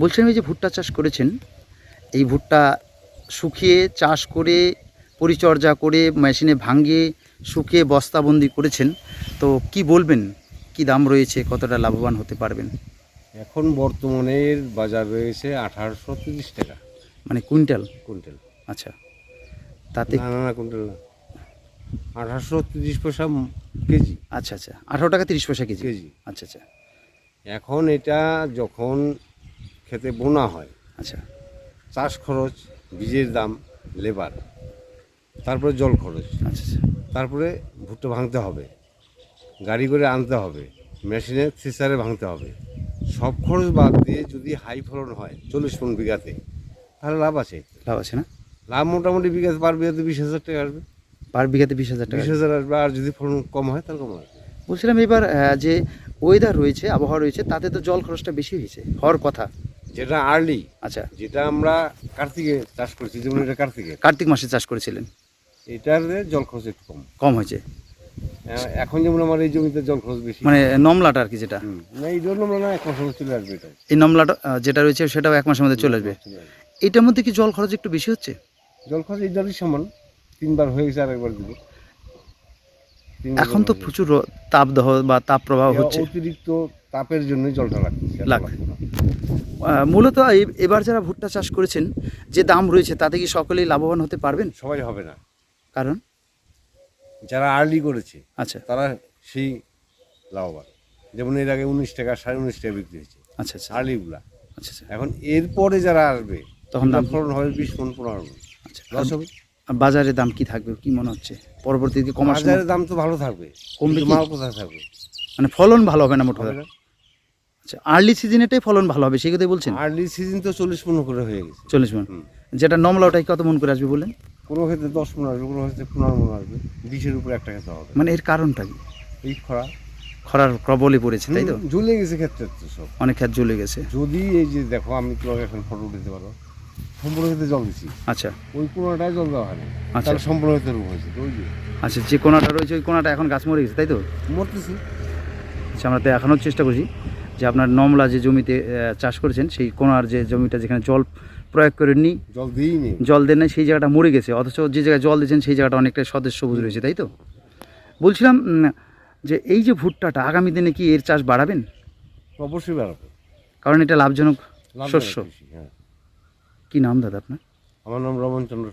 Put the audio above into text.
বলছিলাম এই যে ভুট্টা চাষ করেছেন এই ভুট্টা শুকিয়ে চাষ করে পরিচর্যা করে মেশিনে ভাঙিয়ে শুকিয়ে বস্তাবন্দি করেছেন তো কি বলবেন? কি দাম রয়েছে? কতটা লাভবান হতে পারবেন? এখন বর্তমানের বাজার রয়েছে আঠারোশো তিরিশ টাকা। মানে কুইন্টাল? কুইন্টাল। আচ্ছা। তাতে না না না কুইন্টাল না। আঠারোশো তিরিশ পয়সা কেজি। আচ্ছা আচ্ছা। আঠারো টাকা তিরিশ পয়সা কেজি। কেজি। আচ্ছা আচ্ছা। এখন এটা যখন খেতে বোনা হয়। আচ্ছা। চাষ খরচ বীজের দাম লেবার তারপরে জল খরচ। আচ্ছা আচ্ছা। তারপরে ভুট্টা ভাঙতে হবে গাড়ি করে আনতে হবে মেশিনে থ্রিসারে ভাঙতে হবে। সব খরচ বাদ দিয়ে যদি হাই ফলন হয় চল্লিশ মন বিঘাতে তাহলে লাভ আছে। লাভ আছে না? লাভ মোটামুটি বিঘাতে পার বিঘাতে বিশ হাজার টাকা আসবে। পার বিঘাতে বিশ হাজার টাকা বিশ হাজার আসবে আর যদি ফলন কম হয় তাহলে কম আসবে বলছিলাম এবার যে ওয়েদার রয়েছে আবহাওয়া রয়েছে তাতে তো জল খরচটা বেশি হয়েছে হওয়ার কথা। যেটা আর্লি আচ্ছা। যেটা আমরা কার্তিকে চাষ করেছি যেমন এটা কার্তিকে। কার্তিক মাসে চাষ করেছিলেন? এটার জল খরচ একটু কম। কম হয়েছে? এখন যেমন আমার এই জমিতে জল খরচ বেশি। মানে নমলাটা আর কি যেটা? না এই জন্য আমরা না এক মাসের মধ্যে চলে আসবে এটা এই নমলাটা যেটা রয়েছে সেটাও এক মাসের মধ্যে চলে আসবে। এটার মধ্যে কি জল খরচ একটু বেশি হচ্ছে? জল খরচ এটারই সমান। তিনবার হয়ে গেছে আর একবার দিব। এখন তো প্রচুর তাপদাহ বা তাপ প্রবাহ হচ্ছে। অতিরিক্ত তাপের জন্যই জলটা লাগছে মূলত এবার যারা ভুট্টা চাষ করেছেন যে দাম রয়েছে তাতে কি সকলেই লাভবান হতে পারবেন? সবাই হবে না। কারণ? যারা আর্লি করেছে আচ্ছা। তারা সেই লাভবান। যেমন এর আগে উনিশ টাকা সাড়ে উনিশ টাকা বিক্রি হয়েছে। আচ্ছা আচ্ছা। আর্লিগুলা। আচ্ছা আচ্ছা। এখন এরপরে যারা আসবে তখন দাম ফলন হবে বিশ মন পনেরো মন। আচ্ছা। লস হবে। বাজারে দাম কি থাকবে? কি মনে হচ্ছে? পরবর্তীতে কমার সময় বাজারের দাম তো ভালো থাকবে। কমবে কি? মাল কোথায় থাকবে? মানে ফলন ভালো হবে না মোট কথা আচ্ছা আর্লি সিজনেটাই ফলন ভালো হবে সেই কথাই বলছেন? আর্লি সিজন তো চল্লিশ মন করে হয়ে গেছে। চল্লিশ মন। হুম। যেটা নমলা ওটাই কত মন করে আসবে বলেন কোনো ক্ষেত্রে দশ মন আসবে কোনো ক্ষেত্রে পনেরো মন আসবে। বিশের উপরে একটা খেতে হবে। মানে এর কারণটা কি? এই খরা। খরার প্রবলই পড়েছে তাই তো? হুম, ঝুলে গেছে ক্ষেত্রে তো সব। অনেক ক্ষেত জ্বলে গেছে। যদি এই যে দেখো আমি তোমাকে এখন ফটো দিতে পারো সম্পূর্ণ ক্ষেত্রে জল দিচ্ছি আচ্ছা। ওই কোনোটায় জল দেওয়া হয়নি। আচ্ছা। তাহলে সম্পূর্ণ ক্ষেত্রে রোগ হয়েছে ওই যে। আচ্ছা যে কোনাটা রয়েছে ওই কোনাটা এখন গাছ মরে গেছে তাই তো? মরতেছি। আচ্ছা আমরা তো দেখানোর চেষ্টা করছি যে আপনার নমলা যে জমিতে চাষ করেছেন সেই কোনার যে জমিটা যেখানে জল প্রয়োগ করেননি জল দিই জল দেন নাই সেই জায়গাটা মরে গেছে অথচ যে জায়গায় জল দিয়েছেন সেই জায়গাটা অনেকটা সদস্য সবুজ রয়েছে তাই তো? বলছিলাম যে এই যে ভুট্টাটা আগামী দিনে কি এর চাষ বাড়াবেন? অবশ্যই বেড়াবে। কারণ এটা লাভজনক লাভজনক শস্য হ্যাঁ। কি নাম দাদা আপনার? আমার নাম রমন চন্দ্র